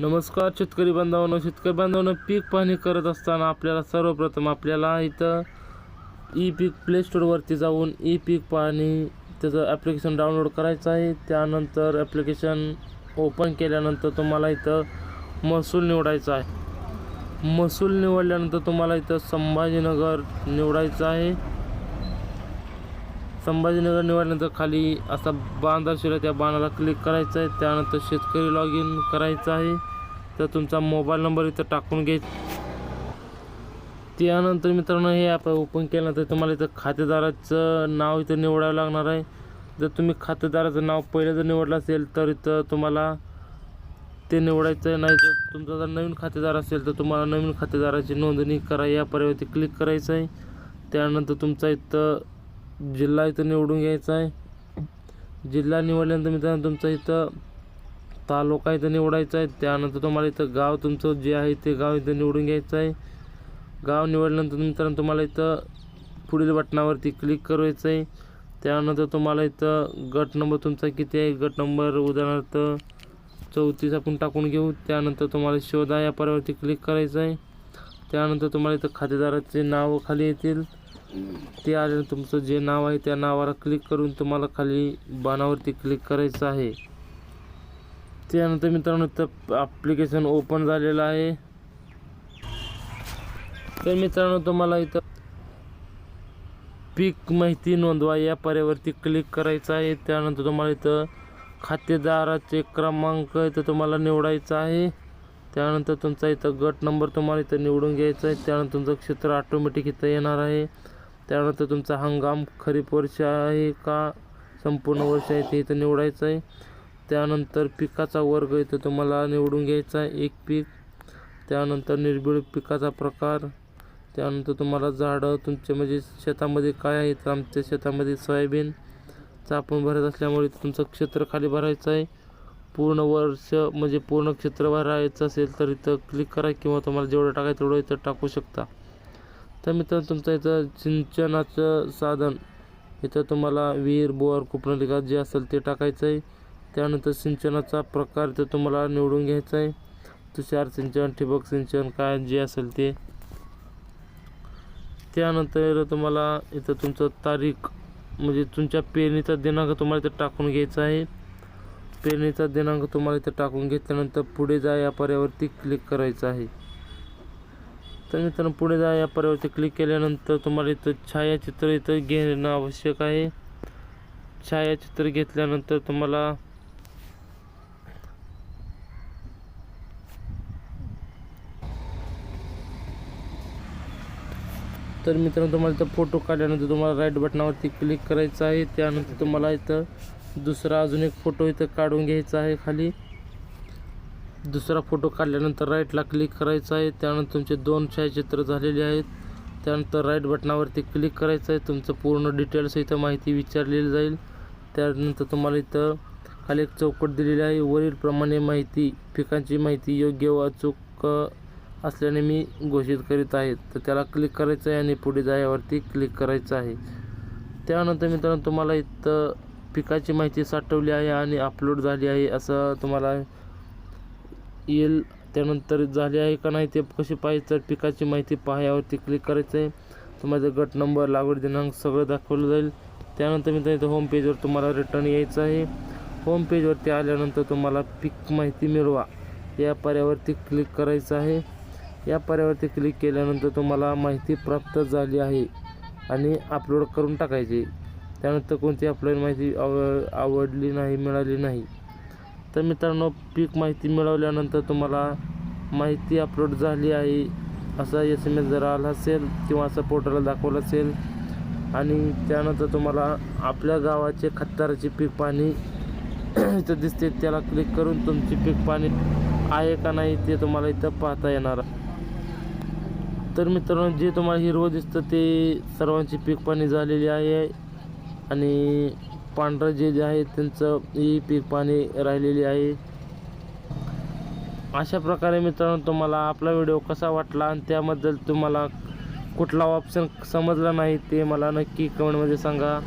नमस्कार शेतकरी बांधवांनो शेतकरी बांधवांनो पीक पाहणी करत असताना आपल्याला सर्वप्रथम आपल्याला इथं ई पीक प्ले स्टोअरवरती जाऊन ई पीक पाहणी त्याचं ॲप्लिकेशन डाउनलोड करायचं आहे. त्यानंतर ॲप्लिकेशन ओपन केल्यानंतर तुम्हाला इथं महसूल निवडायचा आहे. महसूल निवडल्यानंतर तुम्हाला इथं संभाजीनगर निवडायचं आहे. संभाजीनगर निवडल्यानंतर खाली असा बाण दर्शवला त्या बाणाला क्लिक करायचं आहे त्यानंतर शेतकरी लॉग इन करायचं आहे. तर तुमचा मोबाईल नंबर इथं टाकून घ्याय त्यानंतर मित्रांनो हे ॲप ओपन केल्यानंतर तुम्हाला इथं खातेदाराचं नाव इथं निवडावं लागणार आहे. जर तुम्ही खातेदाराचं नाव पहिलं जर निवडलं असेल तर इथं तुम्हाला ते निवडायचं आहे नाही जर तुमचा जर नवीन खातेदार असेल तर तुम्हाला नवीन खातेदाराची नोंदणी करा. या पर्यावरती क्लिक करायचं आहे त्यानंतर तुमचा इथं जिल्हा इथं निवडून घ्यायचा आहे. जिल्हा निवडल्यानंतर मित्रांनो तुमचं इथं तालुका इथं निवडायचा आहे. त्यानंतर तुम्हाला इथं गाव तुमचं जे आहे ते गाव इथं निवडून घ्यायचं आहे. गाव निवडल्यानंतर मित्रांनो तुम्हाला इथं पुढील बटनावरती क्लिक करायचं आहे. त्यानंतर तुम्हाला इथं गट नंबर तुमचा किती आहे? गट नंबर उदाहरणार्थ चौतीस आपण टाकून घेऊ. त्यानंतर तुम्हाला शोधा या पर्यावरती क्लिक करायचं आहे. त्यानंतर तुम्हाला इथं खातेदाराचे नाव खाली येतील. ते आले तुमचं जे नाव आहे त्या नावाला क्लिक करून तुम्हाला खाली बाणावरती क्लिक करायचं आहे. त्यानंतर मित्रांनो तर ॲप्लिकेशन ओपन झालेलं आहे. तर मित्रांनो तुम्हाला इथं पीक माहिती नोंदवा या पर्यावरती क्लिक करायचं आहे. त्यानंतर तुम्हाला इथं खातेदाराचे क्रमांक इथं तुम्हाला निवडायचा आहे. त्यानंतर तुमचा इथं गट नंबर तुम्हाला इथं निवडून घ्यायचा आहे. त्यानंतर तुमचं क्षेत्र ऑटोमॅटिक इथं येणार आहे. त्यानंतर तुमचा हंगाम खरीप वर्ष आहे का? संपूर्ण वर्ष आहे ते इथं निवडायचं आहे. त्यानंतर पिकाचा वर्ग इथं तुम्हाला निवडून घ्यायचा आहे. एक पीक. त्यानंतर निर्बीड पिकाचा प्रकार. त्यानंतर तुम्हाला झाडं. तुमचे म्हणजे शेतामध्ये काय आहे? तर आमच्या शेतामध्ये सोयाबीन आपण भरत असल्यामुळे तुमचं क्षेत्र खाली भरायचं आहे. पूर्ण वर्ष म्हणजे पूर्ण क्षेत्र भरायचं असेल तर इथं क्लिक करा किंवा तुम्हाला जेवढं टाकायचं तेवढं इथं टाकू शकता. तर मित्रांनो तुमचं इथं सिंचनाचं साधन इथं तुम्हाला विहीर बोअर कुपनलिका जे असेल ते टाकायचं आहे त्यानंतर सिंचनाचा प्रकार इथं तुम्हाला निवडून घ्यायचा आहे तुषार सिंचन ठिबक सिंचन काय जे असेल ते. त्यानंतर तुम्हाला इथं तुमचं तारीख म्हणजे तुमच्या पेरणीचा दिनांक तुम्हाला इथं टाकून घ्यायचा आहे. पेरणीचा दिनांक तुम्हाला इथं टाकून घेतल्यानंतर पुढे जा या पर्यावरती क्लिक करायचं आहे. तर मित्रांनो पुढे जा. या पर्यावरती क्लिक केल्यानंतर तुम्हाला इथं छायाचित्र इथं घेणं आवश्यक आहे. छायाचित्र घेतल्यानंतर तुम्हाला तर मित्रांनो तुम्हाला इथं फोटो काढल्यानंतर तुम्हाला राईट बटनावरती क्लिक करायचं आहे. त्यानंतर तुम्हाला इथं दुसरा अजून एक फोटो इथं काढून घ्यायचा आहे खाली. दुसरा फोटो काढल्यानंतर राईटला क्लिक करायचं आहे. त्यानंतर तुमचे दोन छायाचित्र झालेले आहेत. त्यानंतर राईट बटनावरती क्लिक करायचं आहे. तुमचं पूर्ण डिटेल्स इथं माहिती विचारलेली जाईल. त्यानंतर तुम्हाला इथं खाली एक चौकट दिलेली आहे. वरीलप्रमाणे माहिती पिकांची माहिती योग्य व अचूक असल्याने मी घोषित करीत आहे. तर त्याला क्लिक करायचं आहे आणि पुढे जायावरती क्लिक करायचं आहे. त्यानंतर मित्रांनो तुम्हाला इथं पिकाची माहिती साठवली आहे आणि अपलोड झाली आहे असं तुम्हाला येईल त्यानंतर झाली आहे का नाही ते कसे पाहिजे तर पिकाची माहिती पहा यावरती क्लिक करायचं आहे तुम्हाला गट नंबर लागवड दिनांक सगळं दाखवलं जाईल. त्यानंतर मी इथं होम पेजवर तुम्हाला रिटर्न यायचं आहे. होम पेजवरती आल्यानंतर तुम्हाला पीक माहिती मिळवा. या पर्यावरती क्लिक करायचं आहे. या पर्यावरती क्लिक केल्यानंतर तुम्हाला माहिती प्राप्त झाली आहे आणि अपलोड करून टाकायची. त्यानंतर कोणती आपल्याला माहिती आव आवडली नाही मिळाली नाही. तर मित्रांनो पीक माहिती मिळवल्यानंतर तुम्हाला माहिती अपलोड झाली आहे. असा एस एम एस जर आला असेल किंवा असं पोर्टलला दाखवलं असेल आणि त्यानंतर तुम्हाला आपल्या गावाचे खताराचे पीक पाणी इथं दिसते त्याला क्लिक करून तुमची पीक पाणी आहे का नाही ते तुम्हाला इथं पाहता येणार. तर मित्रांनो जे तुम्हाला हिरवं दिसतं ते सर्वांची पीक पाणी झालेली आहे. आणि पांढरं जे जे आहे त्यांचं ही पीक पाणी राहिलेली आहे. अशा प्रकारे मित्रांनो तुम्हाला आपला व्हिडिओ कसा वाटला आणि त्याबद्दल तुम्हाला कुठला ऑप्शन समजला नाही ते मला नक्की कमेंटमध्ये सांगा.